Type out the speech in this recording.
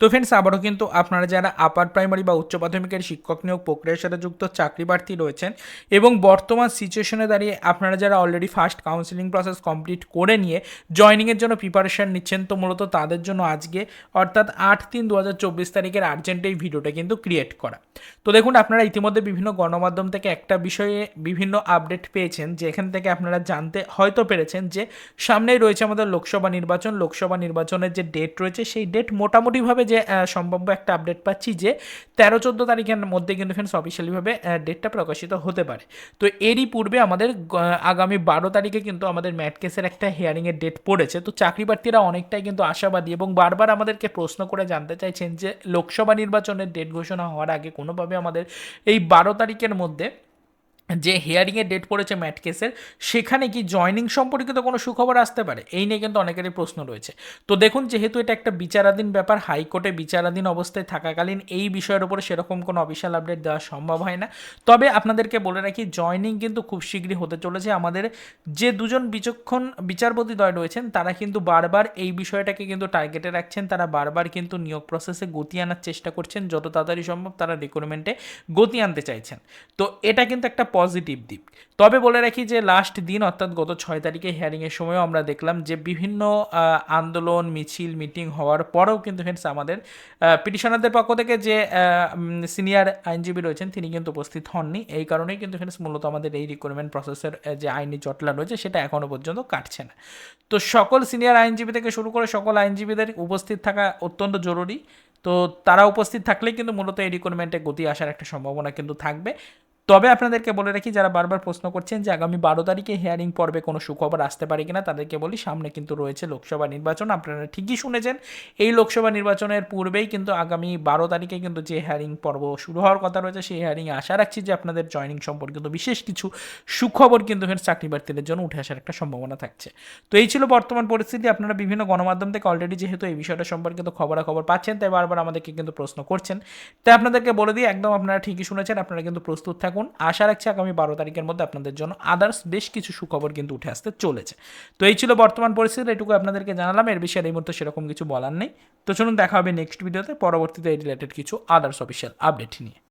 তো ফ্রেন্ডস আবারও কিন্তু আপনারা যারা আপার প্রাইমারি বা উচ্চ প্রাথমিকের শিক্ষক নিয়োগ প্রক্রিয়ার সাথে যুক্ত চাকরি প্রার্থী রয়েছেন এবং বর্তমান সিচুয়েশনে দাঁড়িয়ে আপনারা যারা already first counselling process complete করে নিয়ে জয়নিংয়ের জন্য প্রিপারেশান নিচ্ছেন, তো মূলত তাদের জন্য আজকে অর্থাৎ আট তিন দু তারিখের আর্জেন্ট এই ভিডিওটা কিন্তু ক্রিয়েট করা। তো দেখুন, আপনারা ইতিমধ্যে বিভিন্ন গণমাধ্যম থেকে একটা বিষয়ে বিভিন্ন আপডেট পেয়েছেন, যেখান থেকে আপনারা জানতে হয়তো পেরেছেন যে সামনেই রয়েছে আমাদের লোকসভা নির্বাচন। লোকসভা নির্বাচনের যে ডেট রয়েছে, সেই ডেট মোটামুটিভাবে যে সম্ভাব্য একটা আপডেট পাচ্ছি যে, তেরো চোদ্দ তারিখের মধ্যে কিন্তু ফ্রেন্ডস অফিসিয়ালিভাবে ডেটটা প্রকাশিত হতে পারে। তো এরই পূর্বে আমাদের আগামী বারো তারিখে কিন্তু আমাদের ম্যাট কেসের একটা হিয়ারিংয়ের ডেট পড়েছে। তো চাকরি প্রার্থীরা অনেকটাই কিন্তু আশাবাদী এবং বারবার আমাদেরকে প্রশ্ন করে জানতে চাইছেন যে, লোকসভা নির্বাচনের ডেট ঘোষণা হওয়ার আগে কোনোভাবে আমাদের এই বারো তারিখের মধ্যে যে হিয়ারিংয়ের ডেট পড়েছে ম্যাট কেসের সেখানে কি জয়নিং সম্পর্কিত কোনো সুখবর আসতে পারে? এই নিয়ে কিন্তু অনেকেরই প্রশ্ন রয়েছে। তো দেখুন, যেহেতু এটা একটা বিচারাধীন ব্যাপার হাইকোর্টে বিচারাধীন অবস্থায় থাকাকালীন এই বিষয়ের উপরে সেরকম কোনো অফিসিয়াল আপডেট দেওয়া সম্ভব হয় না। তবে আপনাদেরকে বলে রাখি জয়নিং কিন্তু খুব শীঘ্রই হতে চলেছে। আমাদের যে দুজন বিচক্ষণ বিচারপতি দয় রয়েছেন, তারা কিন্তু বারবার এই বিষয়টাকে কিন্তু টার্গেটে রাখছেন। তারা বারবার কিন্তু নিয়োগ প্রসেসে গতি আনার চেষ্টা করছেন। যত তাড়াতাড়ি সম্ভব তারা রিক্রুটমেন্টে গতি আনতে চাইছেন। তো এটা কিন্তু একটা পজিটিভ দিক। তবে বলে রাখি যে লাস্ট দিন, অর্থাৎ গত ছয় তারিখে হিয়ারিংয়ের সময়ও আমরা দেখলাম যে বিভিন্ন আন্দোলন, মিছিল মিটিং হওয়ার পরেও কিন্তু ফ্রেন্ডস আমাদের পিটিশনারদের পক্ষ থেকে যে সিনিয়র আইনজীবী রয়েছেন, তিনি কিন্তু উপস্থিত হননি। এই কারণেই কিন্তু ফ্রেন্ডস মূলত আমাদের এই রিক্রুটমেন্ট প্রসেসের যে আইনি জটলা রয়েছে, সেটা এখনও পর্যন্ত কাটছে না। তো সকল সিনিয়র আইনজীবী থেকে শুরু করে সকল আইনজীবীদের উপস্থিত থাকা অত্যন্ত জরুরি। তো তারা উপস্থিত থাকলেই কিন্তু মূলত এই রিক্রুটমেন্টে গতি আসার একটা সম্ভাবনা কিন্তু থাকবে। তবে আপনাদেরকে বলে রাখি, যারা বারবার প্রশ্ন করছেন যে আগামী বারো তারিখে হিয়ারিং পর্বে কোনো সুখবর আসতে পারে কিনা, তাদেরকে বলি সামনে কিন্তু রয়েছে লোকসভা নির্বাচন। আপনারা ঠিকই শুনেছেন, এই লোকসভা নির্বাচনের পূর্বেই কিন্তু আগামী বারো তারিখে কিন্তু যে হিয়ারিং পর্ব শুরু হওয়ার কথা রয়েছে, সেই হিয়ারিংয়ে আশা রাখছি যে আপনাদের জয়নিং সম্পর্কিত বিশেষ কিছু সুখবর কিন্তু এখানে চাকরি প্রার্থীদের জন্য উঠে আসার একটা সম্ভাবনা থাকছে। তো এই ছিল বর্তমান পরিস্থিতি। আপনারা বিভিন্ন গণমাধ্যম থেকে অলরেডি যেহেতু এই বিষয়টা সম্পর্কিত খবরাখবর পাচ্ছেন, তাই বারবার আমাদেরকে কিন্তু প্রশ্ন করছেন। তাই আপনাদেরকে বলে দিই, একদম আপনারা ঠিকই শুনেছেন, আপনারা কিন্তু প্রস্তুত থাকুন আশা রাখছি আগামী বারো তারিখের মধ্যে আপনাদের জন্য আদার্স বেশ কিছু সুখবর কিন্তু উঠে আসতে চলেছে। তো এই ছিল বর্তমান পরিস্থিতি এটুকু আপনাদেরকে জানালাম। এর বিষয়ে এই মুহূর্তে সেরকম কিছু বলার নেই। তো চলুন দেখা হবে নেক্সট ভিডিওতে পরবর্তীতে এই রিলেটেড কিছু আদার্স অফিসিয়াল আপডেট নিয়ে।